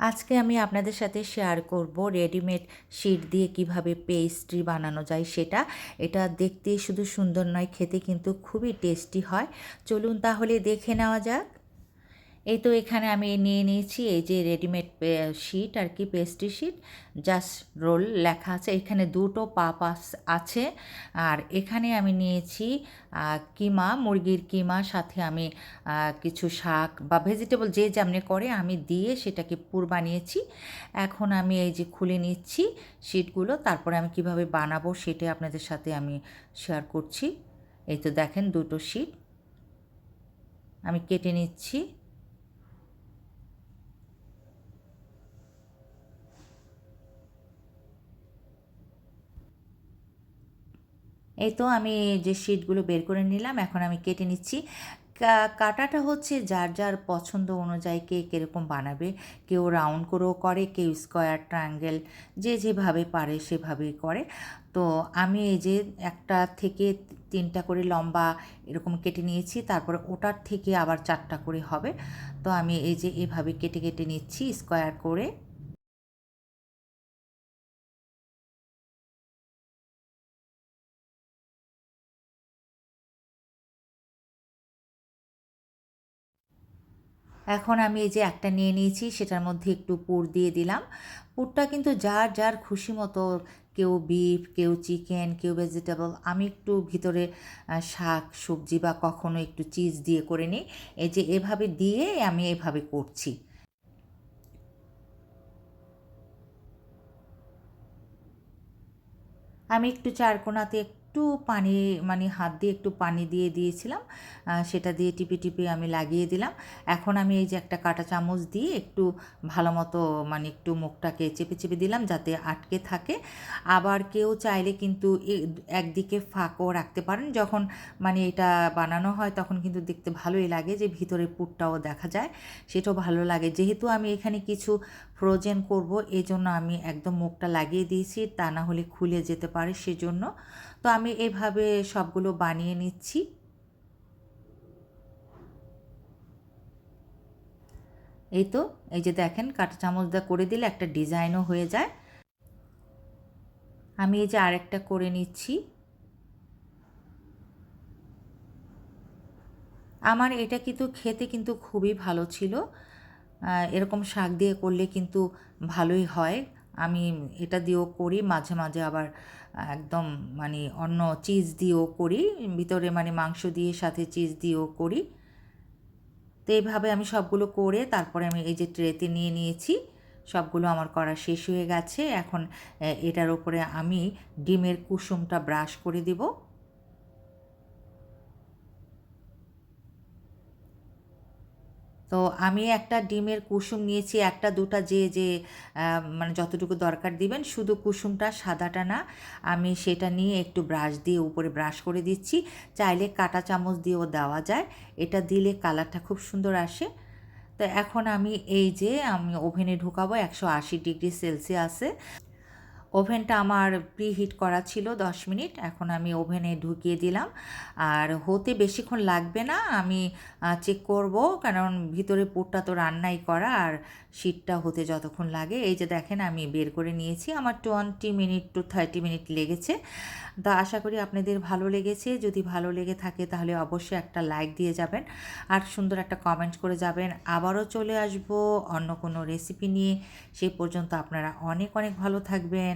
আজকে আমি আপনাদের সাথে শেয়ার করব রেডিমেড শিট দিয়ে কীভাবে পেস্ট্রি বানানো যায় সেটা। এটা দেখতে শুধু সুন্দর নয়, খেতে কিন্তু খুবই টেস্টি হয়। চলুন তাহলে দেখে নেওয়া যাক। এই তো এখানে আমি নিয়ে নিয়েছি এই যে রেডিমেড শিট আর কি পেস্ট্রি শিট জাস্ট রোল লেখা আছে। এখানে দুটো পাপ আছে। আর এখানে আমি নিয়েছি কিমা, মুরগির কিমা, সাথে আমি কিছু শাক বা ভেজিটেবল যে যেমনি করে আমি দিয়ে সেটাকে পুর বানিয়েছি। এখন আমি এই যে খুলে নিচ্ছি শিটগুলো তারপরে আমি কীভাবে বানাবো সেটা আপনাদের সাথে আমি শেয়ার করছি। এই তো দেখেন দুটো শিট আমি কেটে নিচ্ছি। এই তো আমি যে শিটগুলো বের করে নিলাম, এখন আমি কেটে নিচ্ছি। কাটাটা হচ্ছে যার যার পছন্দ অনুযায়ী কে কীরকম বানাবে, কেউ রাউন্ড করেও করে, কেউ স্কোয়ার, ট্রায়াঙ্গেল, যে যেভাবে পারে সেভাবেই করে। তো আমি এই যে একটা থেকে তিনটা করে লম্বা এরকম কেটে নিয়েছি, তারপরে ওটার থেকে আবার চারটা করে হবে। তো আমি এই যে এভাবে কেটে কেটে নিচ্ছি স্কোয়ার করে। এখন আমি এই যে একটা নিয়ে নিয়েছি, সেটার মধ্যে একটু পুর দিয়ে দিলাম। পুরটা কিন্তু যার যার খুশি মতো কেউ বিফ, কেউ চিকেন, কেউ ভেজিটেবল, আমি একটু ভিতরে শাক, সবজি বা কখনো একটু চিজ দিয়ে করে নিই। এই যে এভাবে দিয়ে আমি এভাবে করছি। আমি একটু চারকোনাতে একটু পানি মানে হাত দিয়ে একটু পানি দিয়ে দিয়েছিলাম। সেটা দিয়ে টিপে টিপে আমি লাগিয়ে দিলাম। এখন আমি এই যে একটা কাঁটা চামচ দিয়ে একটু ভালো মতো মানে একটু মুখটাকে চেপে চেপে দিলাম যাতে আটকে থাকে। আবার কেউ চাইলে কিন্তু একদিকে ফাঁকও রাখতে পারেন। যখন মানে এটা বানানো হয় তখন কিন্তু দেখতে ভালোই লাগে যে ভিতরে পুরটাও দেখা যায়, সেটাও ভালো লাগে। যেহেতু আমি এখানে কিছু ফ্রোজেন করব, এজন্য আমি একদম মুখটা লাগিয়ে দিয়েছি। তা না হলে খুলে যেতে পারে সেজন্য। তো আমি এভাবে সবগুলো বানিয়ে নিচ্ছি। এই তো, এই যে দেখেন, কাঁটা চামচ দা করে দিলে একটা ডিজাইনও হয়ে যায়। আমি এই যে আরেকটা করে নিচ্ছি। আমার এটা কিন্তু খেতে কিন্তু খুবই ভালো ছিল। এরকম শাক দিয়ে করলে কিন্তু ভালোই হয়। আমি এটা দিয়েও করি, মাঝে মাঝে আবার একদম মানে অন্য চিজ দিয়েও করি, ভিতরে মানে মাংস দিয়ে সাথে চিজ দিয়েও করি। তো এইভাবে আমি সবগুলো করে তারপরে আমি এই যে ট্রেতে নিয়ে নিয়েছি, সবগুলো আমার করা শেষ হয়ে গেছে। এখন এটার ওপরে আমি ডিমের কুসুমটা ব্রাশ করে দেবো। তো আমি একটা ডিমের কুসুম নিয়েছি, একটা, দুটা যে যে মানে যতটুকু দরকার দিবেন, শুধু কুসুমটা, সাদাটা না। আমি সেটা নিয়ে একটু ব্রাশ দিয়ে উপরে ব্রাশ করে দিচ্ছি। চাইলে কাটা চামচ দিয়েও দেওয়া যায়। এটা দিলে কালারটা খুব সুন্দর আসে। তো এখন আমি এই যে, আমি ওভেনে ঢুকাবো, একশো আশি ডিগ্রি সেলসিয়াসে। ওভেনটা আমার প্রি হিট করা ছিল দশ মিনিট, এখন আমি ওভেনে ঢুকিয়ে দিলাম। আর হতে বেশিক্ষণ লাগবে না, আমি চেক করব, কারণ ভিতরে পুরটা তো রান্নাই করা, আর শীতটা হতে যতক্ষণ লাগে। এই যে দেখেন, আমি বের করে নিয়েছি। আমার twenty minute to thirty minute লেগেছে। তা আশা করি আপনাদের ভালো লেগেছে। যদি ভালো লেগে থাকে, তাহলে অবশ্যই একটা লাইক দিয়ে যাবেন। আর সুন্দর একটা কমেন্ট করে যাবেন। আবারও চলে আসব অন্য কোনো রেসিপি নিয়ে। সেই পর্যন্ত আপনারা অনেক অনেক ভালো থাকবেন।